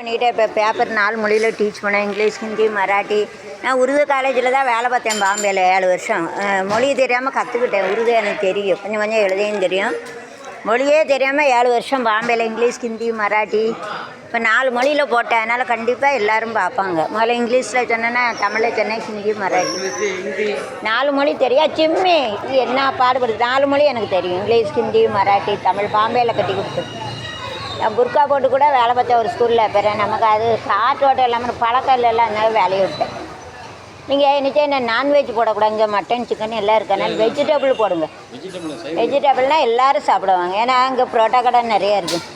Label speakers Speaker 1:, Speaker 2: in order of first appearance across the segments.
Speaker 1: பண்ணிக்கிட்டே இப்போ பேப்பர் நாலு மொழியில் டீச் பண்ணேன். இங்கிலீஷ் ஹிந்தி மராட்டி. நான் உருது காலேஜில் தான் வேலை பார்த்தேன் பாம்பேயில் ஏழு வருஷம். அஹ் மொழி தெரியாமல் கற்றுக்கிட்டேன் உருது எனக்கு தெரியும். கொஞ்சம் கொஞ்சம் எழுதையும் தெரியும். மொழியே தெரியாமல் ஏழு வருஷம் பாம்பேயில் இங்கிலீஷ் ஹிந்தி மராட்டி. இப்போ நாலு மொழியில் போட்டேன். அதனால் கண்டிப்பாக எல்லாரும் பார்ப்பாங்க. முதல்ல இங்கிலீஷில் சொன்னேன்னா தமிழில் சொன்னேன் ஹிந்தி மராட்டி. நாலு மொழி தெரியா? சிம்மி. இது என்ன பாடுபடுது? நாலு மொழி எனக்கு தெரியும். இங்கிலீஷ் ஹிந்தி மராட்டி தமிழ். பாம்பேயில் கட்டி கொடுத்து புர்கா போட்டு கூட வேலை பார்த்தேன் ஒரு ஸ்கூலில் பிற நமக்கு அது காற்றோட்டம் இல்லாமல் பழக்கம் இல்லைல்ல அதனால வேலையை விட்டேன். நீங்கள் நிச்சயம் என்ன நான்வெஜ் போடக்கூடாது இங்கே மட்டன் சிக்கன் எல்லாம் இருக்கனால வெஜிடபிள் போடுங்க. வெஜிடபிள்னால் எல்லாரும் சாப்பிடுவாங்க. ஏன்னா அங்கே புரோட்டா கடை நிறைய இருக்குது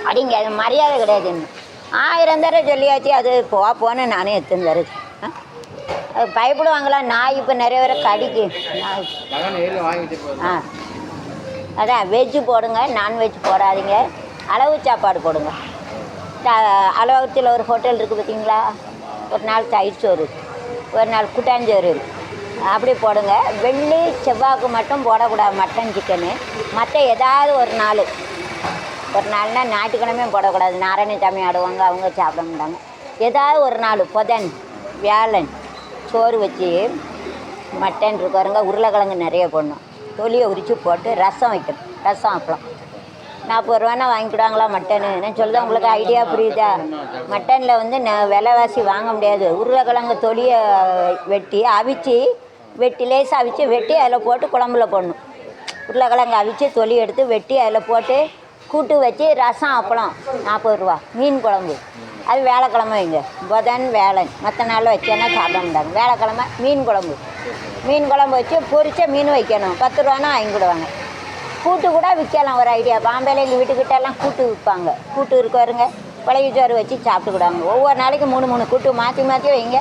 Speaker 1: அப்படிங்க அது மரியாதை கிடையாது ஆயிரம் தடவை சொல்லியாச்சு அது போ போன்னு நானே எடுத்துன்னு தருது ஆ? அது பயப்படுவாங்களா? நாய் இப்போ நிறைய பேரை கடிக்கு. நாய். ஆ. அதான் வெஜ்ஜு போடுங்க நான்வெஜ் போடாதீங்க. அளவு சாப்பாடு போடுங்க. த- அளவகத்தில் ஒரு ஹோட்டல் இருக்குது பார்த்தீங்களா? ஒரு நாள் தயிர் சோறு ஒரு நாள் குட்டாஞ்சோறு அப்படி போடுங்க. வெள்ளி செவ்வாய்க்கு மட்டும் போடக்கூடாது மட்டன் சிக்கனு மற்ற ஏதாவது ஒரு நாள். ஒரு நாள்னா ஞாயிற்றுக்கிழமையும் போடக்கூடாது. நாராயணசாமி ஆடுவாங்க அவங்க சாப்பிட மாட்டாங்க. ஏதாவது ஒரு நாள் புதன் வியாழன் சோறு வச்சு மட்டன் இருக்கிறவங்க உருளைக்கிழங்கு நிறைய போடணும். தொலியை உரித்து போட்டு ரசம் வைக்கணும். ரசம் அப்பளம். நாற்பது ரூபானா வாங்கிக்கிடுவாங்களா மட்டனு? நான் சொல்லுதான் உங்களுக்கு ஐடியா புரியுதா? மட்டனில் வந்து ந- விலைவாசி வாங்க முடியாது. உருளைக்கிழங்கு தொலியை வெட்டி அவிச்சு வெட்டி லேசாக அவிச்சு வெட்டி அதில் போட்டு குழம்புல போடணும். உருளைக்கிழங்கு அவிச்சு தொலி எடுத்து வெட்டி அதில் போட்டு கூட்டு வச்சு ரசம் அப்பளம் நாற்பது ரூபா மீன் குழம்பு. அது வேலைக்கிழமை வைங்க. புதன் வேலன் மற்ற நாளில் வச்சேன்னா சாப்பிட மாட்டாங்க. வேலைக்கிழமை மீன் குழம்பு. மீன் குழம்பு வச்சு பொரிச்ச மீன் வைக்கணும். பத்து ரூபானா வாங்கிக்கிடுவாங்க. கூட்டு கூட விற்கலாம் ஒரு ஐடியா பாம்பேல எங்கள் வீட்டுக்கிட்டலாம் கூட்டு விற்பாங்க. கூட்டு இருக்கவருங்க பழைய சோறு வச்சு சாப்பிட்டுக்கிடுவாங்க ஒவ்வொரு நாளைக்கு மூணு மூணு கூட்டு மாற்றி மாற்றி வைங்க.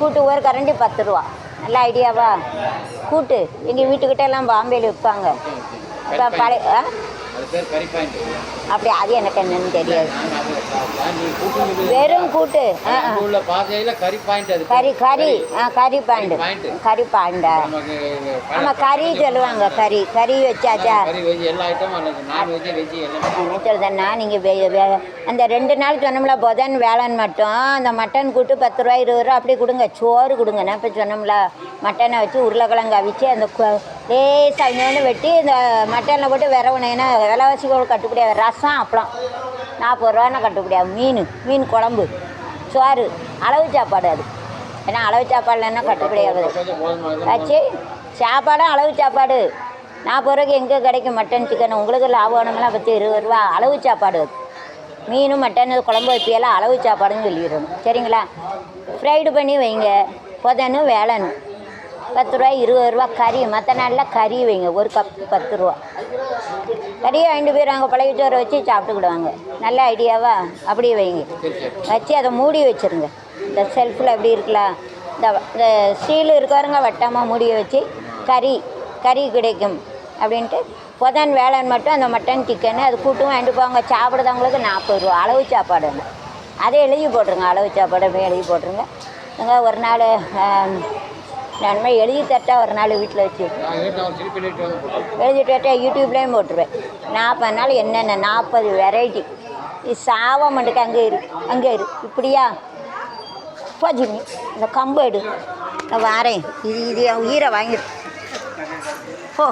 Speaker 1: கூட்டு ஒரு கரண்டி பத்து ரூபா. நல்ல ஐடியாவா கூட்டு எங்கள் வீட்டுக்கிட்ட எல்லாம் பாம்பேல விற்பாங்க. இப்போ பழைய
Speaker 2: பாயிண்ட்
Speaker 1: அப்படி அது எனக்கு என்னன்னு தெரியாது. வெறும் கூட்டு.
Speaker 2: கறி பாயிண்ட்
Speaker 1: கறி கறி. ஆ கறி
Speaker 2: பாயிண்ட்.
Speaker 1: கறி
Speaker 2: நமக்கு
Speaker 1: ஆமாம் கறி சொல்லுவாங்க கறி. கறி வச்சாச்சா? என்ன சொல்றேன்னா நீங்கள் அந்த ரெண்டு நாள் சொன்னோம்ல புதன் வேலன் மட்டும். அந்த மட்டன் கூட்டு பத்து ரூபா இருபது ரூபா அப்படி கொடுங்க. சோறு கொடுங்க. நான் இப்போ சொன்னோம்ல மட்டனை வச்சு உருளைக்கிழங்கு அவிச்சு அந்த லேசாக இன்னொன்று வெட்டி இந்த மட்டனில் போட்டு விரவுனேன்னா விலைவாசிகள் கட்டுப்படியாது ரசம் அப்பளம். நாற்பது ரூபான்னு கட்டுப்படியாது மீன் மீன் குழம்பு. சோறு. அளவு சாப்பாடு அது. ஏன்னா அளவு சாப்பாடுலன்னா கட்டுப்படியாகுது
Speaker 2: கொஞ்சம்
Speaker 1: ஆச்சு. சாப்பாடும் அளவு சாப்பாடு. நாற்பது ரூபாய்க்கு எங்கே கிடைக்கும் மட்டன் சிக்கன் உங்களுக்கு லாபம்லாம் பத்து இருபது ரூபா. அளவு சாப்பாடு அது. மீனும் மட்டன் குழம்பு வைப்பியெல்லாம் அளவு சாப்பாடுன்னு சொல்லிடுறோம். சரிங்களா? ஃப்ரைடு பண்ணி வைங்க. புதனும் வேலைன்னு பத்து ரூபா இருபது ரூபா கறி. மற்ற நாளில் கறி வைங்க. ஒரு கப் பத்து ரூபா கறியை வாங்கிட்டு போயிடுவாங்க பழைய சோறை வச்சு சாப்பிட்டுக்கிடுவாங்க. நல்ல ஐடியாவா? அப்படியே வைங்க. வச்சு அதை மூடி வச்சுருங்க. இந்த செல்ஃபில் எப்படி இருக்கலாம். இந்த இந்த ஸ்டீல் இருக்காருங்க வட்டமாக மூடி வச்சு கறி கறி கிடைக்கும் அப்படின்ட்டு புதன் வேளாண் மட்டும் அந்த மட்டன் சிக்கன் அது கூட்டும் வாங்கிட்டு போவாங்க. சாப்பிட்றவங்களுக்கு நாற்பது ரூபா அளவு சாப்பாடு அதை. எழுதி போட்டுருங்க. அளவு சாப்பாடு எழுதி போட்டுருங்க. அங்கே ஒரு நாள் நான் மாதிரி எழுதி தட்டா ஒரு நாள் வீட்டில் வச்சு எழுதிட்டு வட்டா யூடியூப்லேயும் போட்டுருவேன். நாற்பது நாள் என்னென்ன நாற்பது வெரைட்டி இது சாவ மட்டுக்கு அங்கே இரு அங்கே இரு. இப்படியா? போ ஜிம்மி இந்த கம்பு எடு. நான் வாரேன். இது இது என் உயிரை வாங்கிடு போ.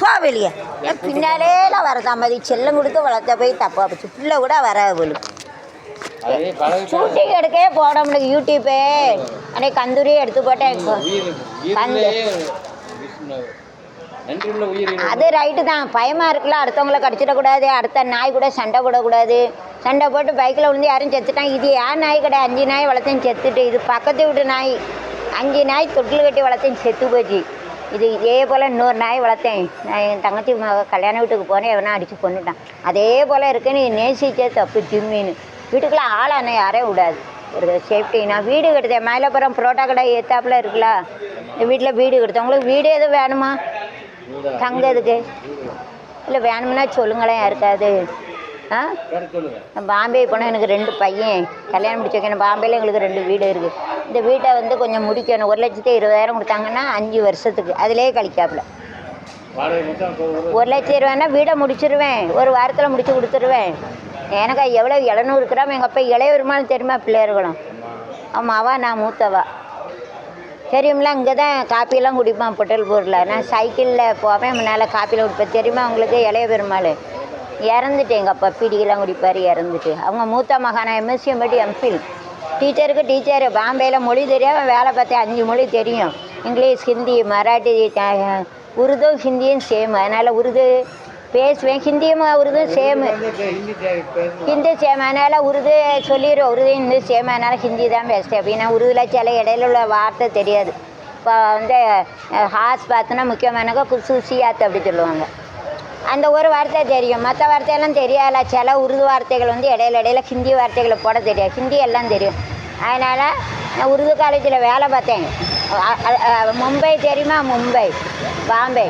Speaker 1: போ வெளியே. என் பின்னாலேலாம் வரதான் மாதிரி செல்லம் கொடுத்து வளர்த்த போய் தப்பா போச்சு. பிள்ளை கூட வர அவளுக்கு ஷூட்டிங் எடுக்கவே போட முடியல யூடியூப்பே அன்னைக்கு கந்தூரியே எடுத்து போட்டேன். அது ரைட்டு தான். பயமாக இருக்குல்ல அடுத்தவங்கள கடிச்சிடக்கூடாது அடுத்த நாய் கூட சண்டை போடக்கூடாது. சண்டை போட்டு பைக்கில் விழுந்து யாரும் செத்துட்டான் இது ஏன் நாய் கடை? அஞ்சு நாய் வளர்த்தேன் செத்துட்டு. இது பக்கத்து வீட்டு நாய். அஞ்சு நாய் தொட்டில் கட்டி வளர்த்தேன் செத்து போச்சு. இது இதே போல் இன்னொரு நாய் வளர்த்தேன். நான் என் தங்கச்சி மக கல்யாண வீட்டுக்கு போனேன். எவனா அடித்து கொண்டுட்டான் அதே போல் இருக்கு. நீ நேசிச்சே தப்பு ஜிம்மின்னு. வீட்டுக்குள்ளே ஆளான யாரையும் விடாது. ஒரு சேஃப்டி நான் வீடு கட்டுதேன் மயிலப்புறம் புரோட்டா கடை ஏத்தாப்புல இருக்குல்ல? இந்த வீட்டில் வீடு உங்களுக்கு வீடு எதுவும் வேணுமா? தங்கிறதுக்கு. இல்லை வேணும்னா சொல்லுங்களேன் யாருக்காது ஆ? பாம்பே போனால் எனக்கு ரெண்டு பையன். கல்யாணம் முடிச்சு வைக்கணும். பாம்பேல எங்களுக்கு ரெண்டு வீடு இருக்குது இந்த வீட்டை வந்து கொஞ்சம் முடிக்கணும். ஒரு லட்சத்தி இருபதாயிரம் கொடுத்தாங்கன்னா அஞ்சு வருஷத்துக்கு. அதிலே கழிக்காப்புல.
Speaker 2: ஒரு
Speaker 1: லட்சம் ரூபான்னா வீடை முடிச்சிருவேன். ஒரு வாரத்தில் முடிச்சு கொடுத்துருவேன். எனக்கு எவ்வளோ இளநூறு கிராம்? எங்கள் அப்பா இளைய பெருமாள் தெரியுமா பிள்ளையர்களும்?
Speaker 2: ஆமாம்
Speaker 1: ஆமாவா நான் மூத்தவா. தெரியும்ல இங்கே தான் காப்பியெல்லாம் குடிப்பான் பொட்டல்பூரில். நான் சைக்கிளில் போவேன் முன்னால் காப்பியில் குடிப்பேன். தெரியுமா அவங்களுக்கு இளைய பெருமாள்? இறந்துட்டு எங்கள் அப்பா பீடிக்கெல்லாம் குடிப்பார் இறந்துட்டு. அவங்க மூத்த மகானா எம்எஸ்சிஎம் பட்டி எம்ஃபில் டீச்சருக்கு டீச்சர் பாம்பேயில் மொழி தெரியாமல் வேலை பார்த்தேன் அஞ்சு மொழி தெரியும். இங்கிலீஷ் ஹிந்தி மராட்டி உருதும் ஹிந்தியும் சேம் அதனால் உருது பேசுவேன். ஹிந்தியும் உருதும் சேமு
Speaker 2: ஹிந்தி
Speaker 1: சேம் அதனால் உருது சொல்லிடுவோம் உருது ஹிந்தி சேம் அதனால் ஹிந்தி தான் பேசுகிறேன் அப்படின்னா உருதுல சில இடையில உள்ள வார்த்தை தெரியாது. இப்போ வந்து ஹாஸ் பார்த்தோன்னா முக்கியமானக்க குசுசியாத் அப்படி சொல்லுவாங்க. அந்த ஒரு வார்த்தை தெரியும். மற்ற வார்த்தையெல்லாம் தெரியாதுல சில உருது வார்த்தைகள் வந்து இடையில இடையில ஹிந்தி வார்த்தைகளை போட தெரியாது. ஹிந்தி எல்லாம் தெரியும். அதனால் நான் உருது காலேஜில் வேலை பார்த்தேன். மும்பை தெரியுமா? மும்பை. பாம்பே.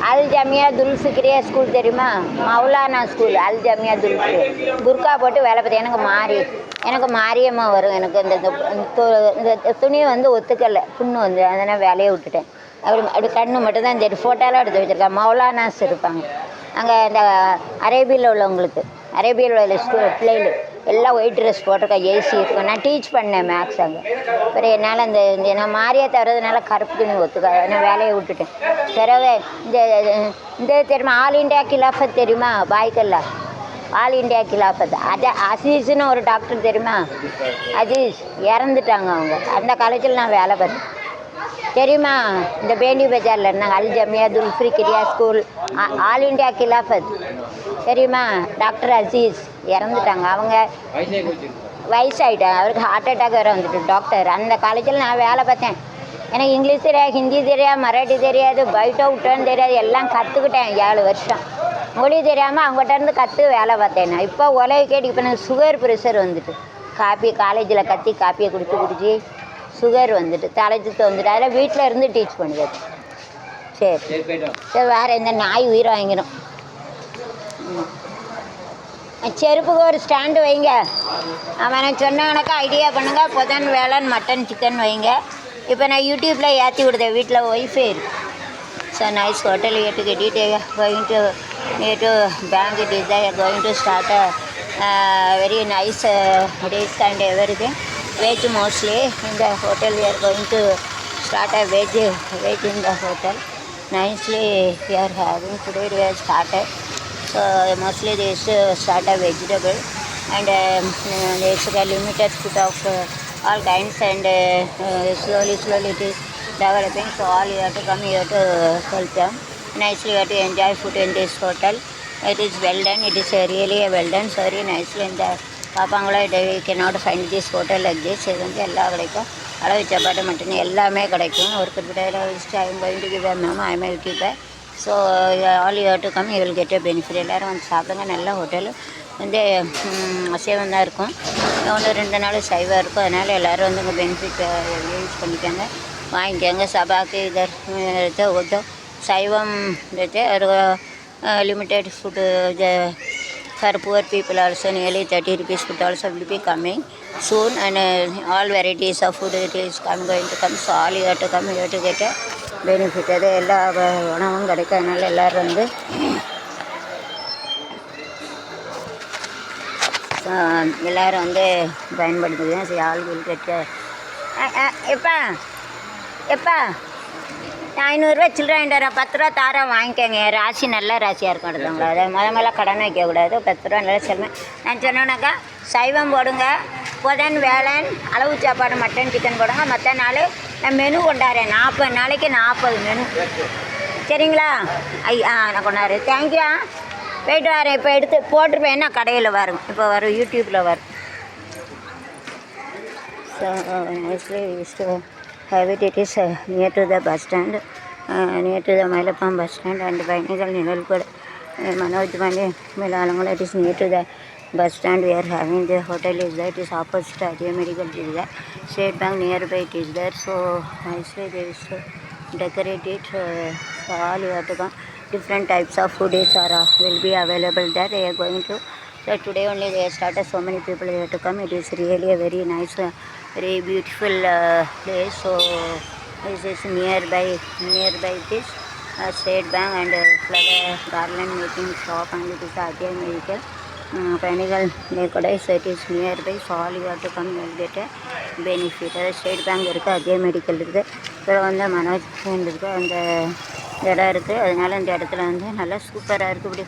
Speaker 1: அல் ஜமியா துல்ஃபிக்ரியா ஸ்கூல் தெரியுமா? மௌலானா ஸ்கூல் அல் ஜமியா துல்ஃபிக்ரியா. புர்கா போட்டு வேலை பார்த்து. எனக்கு மாறி எனக்கு மாரியம்மா வரும். எனக்கு இந்த இந்த து- இந்த துணியை வந்து ஒத்துக்கலை. புண்ணு வந்து அதனால் வேலையை விட்டுட்டேன். அப்படி அப்படி கண்ணு மட்டும்தான் தெரியும். ஃபோட்டோலாம் எடுத்து வச்சுருக்கேன். மௌலானாஸ் இருப்பாங்க. அங்கே இந்த அரேபியில் உள்ளவங்களுக்கு அரேபியில் உள்ள ஸ்கூல் பிள்ளைகள் எல்லாம் ஒயிட் ட்ரெஸ் போட்டிருக்கா ஏசி இருக்கும். நான் டீச் பண்ணேன் மேக்ஸ் அங்கே. அப்புறம் என்னால் அந்த நான் மாறியா தர்றதுனால கருப்பு துணி ஒத்துக்காது. நான் வேலையை விட்டுட்டேன். பிறகு இந்த இந்த தெரியுமா ஆல் இண்டியா கிலாஃபத் தெரியுமா பாய்க்கல்லா ஆல் இண்டியா கிலாஃபத் அது அசீஸ்னு ஒரு டாக்டர் தெரியுமா? அசீஸ். இறந்துட்டாங்க அவங்க. அந்த காலேஜில் நான் வேலை பார்த்தேன். தெரியுமா? இந்த பேண்டி பஜாரில் இருந்தாங்க. அல் ஜமியா துல்ஃப்ரி கிரியா ஸ்கூல் ஆ- ஆல் இண்டியா கிலாஃபத் தெரியுமா? டாக்டர் அசீஸ். இறந்துட்டாங்க. அவங்க
Speaker 2: வயசாகி வச்சிருக்கோம்
Speaker 1: வயசாயிட்டேன் அவருக்கு ஹார்ட் அட்டாக் வேறு வந்துட்டு. டாக்டர் அந்த காலேஜில் நான் வேலை பார்த்தேன். எனக்கு இங்கிலீஷ் தெரியாது ஹிந்தி தெரியாது மராட்டி தெரியாது பைட் அவுட்டுன்னு தெரியாது எல்லாம் கற்றுக்கிட்டேன் ஏழு வருஷம். மொழி தெரியாமல் அவங்ககிட்ட இருந்து கற்று வேலை பார்த்தேன் நான். இப்போ உலக கேட்டு இப்போ எனக்கு சுகர் ப்ரெஷர் வந்துட்டு. காப்பி காலேஜில் கத்தி காப்பியை குடிச்சு குடிச்சு சுகர் வந்துட்டு. தலைச்சுத்து வந்துட்டு. அதில் வீட்டில் இருந்து டீச் பண்ணுறது சரி.
Speaker 2: சரி
Speaker 1: வேறு எந்த நாய் உயிரை வாங்கிடும். செருப்புக்கு ஒரு ஸ்டாண்டு வைங்க. அவன் எனக்கு சொன்னாங்கனாக்கா ஐடியா பண்ணுங்க. புதன் வேளன் மட்டன் சிக்கன் வைங்க. இப்போ நான் யூடியூப்பில் ஏற்றி விடுதேன். வீட்டில் ஒய்ஃபை இருக்கு. ஸோ நைஸ் ஹோட்டல் எட்டுக்கு detail going to near to bank design going to start very nice days and every veg mostly in the hotel we are going to start a veg veg in the hotel. Nicely we are having. Today we have started. So mostly they used to start a vegetable and um, uh, there is a limited food of uh, all kinds and uh, uh, slowly slowly it is developing so all you have to come here to help them nicely you have to enjoy food in this hotel it is well done it is uh, really well done so very nicely in the பார்ப்பாங்களா இதை cannot find this hotel like this இது வந்து எல்லாம் கிடைக்கும் அளவு சாப்பாடு மட்டும் எல்லாமே கிடைக்கும் ஒரு குறிப்பிட்ட I'm going to give ma'am I my so all you to come you will get a benefit எல்லோரும் வந்து சாப்பிடுங்க நல்ல ஹோட்டல் வந்து அசைவம் தான் இருக்கும். ஒன்று ரெண்டு நாள் சைவம் இருக்கும். அதனால் எல்லோரும் வந்து உங்கள் பெனிஃபிட் யூஸ் பண்ணிக்கோங்க. வாங்கிக்கோங்க. சபாக்கு இதை இது சைவம் ஒரு limited food for poor people also nearly 30 rupees food also will be coming soon. And uh, all varieties of food it is come going to come. So all you have to come here to get a benefit அது எல்லா உணவும் கிடைக்கும் அதனால் எல்லோரும் வந்து எல்லோரும் வந்து பயன்படுத்துங்க சரி ஆள் கேட்க எப்பா? எப்பா? ஐநூறுரூவா சில்லற பத்து ரூபா தாரம் வாங்கிக்கோங்க. ராசி நல்ல ராசியாக இருக்கும் அடுத்தவங்கள. அதை முத முதல்ல கடன் வைக்கக்கூடாது. பத்து ரூபா நல்லா செல்வம் நான் சொன்னோன்னாக்கா சைவம் போடுங்க. புதன் வேலன் அளவு சாப்பாடு மட்டன் சிக்கன் போடுங்க. மற்ற நாள் நான் மெனு கொண்டாடுறேன் நாற்பது நாளைக்கு நாற்பது மெனு சரிங்களா ஐயா நான் கொண்டாடு தேங்க்யூ போயிட்டு வரேன் இப்போ எடுத்து போட்டிருப்பேன் என்ன கடையில் வரும் இப்போ வரும் யூடியூப்பில் வரும் so habit it is near to the bus stand near to the Mayilappam bus stand and பயணிகள் நிழல் கூட Manoj Pandey மேலாளங்கள் it is near to the Is bus stand. We are having the hotel is there. It is opposite Adia Medical is there. State Bank nearby it is there. So nicely they used to decorate it. Uh, all you have to come. Different types of foodies are uh, will be available there. They are going to. So today only they started so many people here to come. It is really a very nice, uh, very beautiful uh, place. So this is nearby, nearby this uh, State Bank and uh, flower garland making shop and it is RTI Medical. பயணிகள் மேற்கொடை side nearby near by சாலி water come எழுதிட்டு benefit அதாவது State Bank இருக்குது Ajay medical இருக்குது அப்புறம் வந்து மனோஜ் இருக்குது அந்த இடம் இருக்குது அதனால் இந்த இடத்துல வந்து நல்லா சூப்பராக இருக்குது இப்படி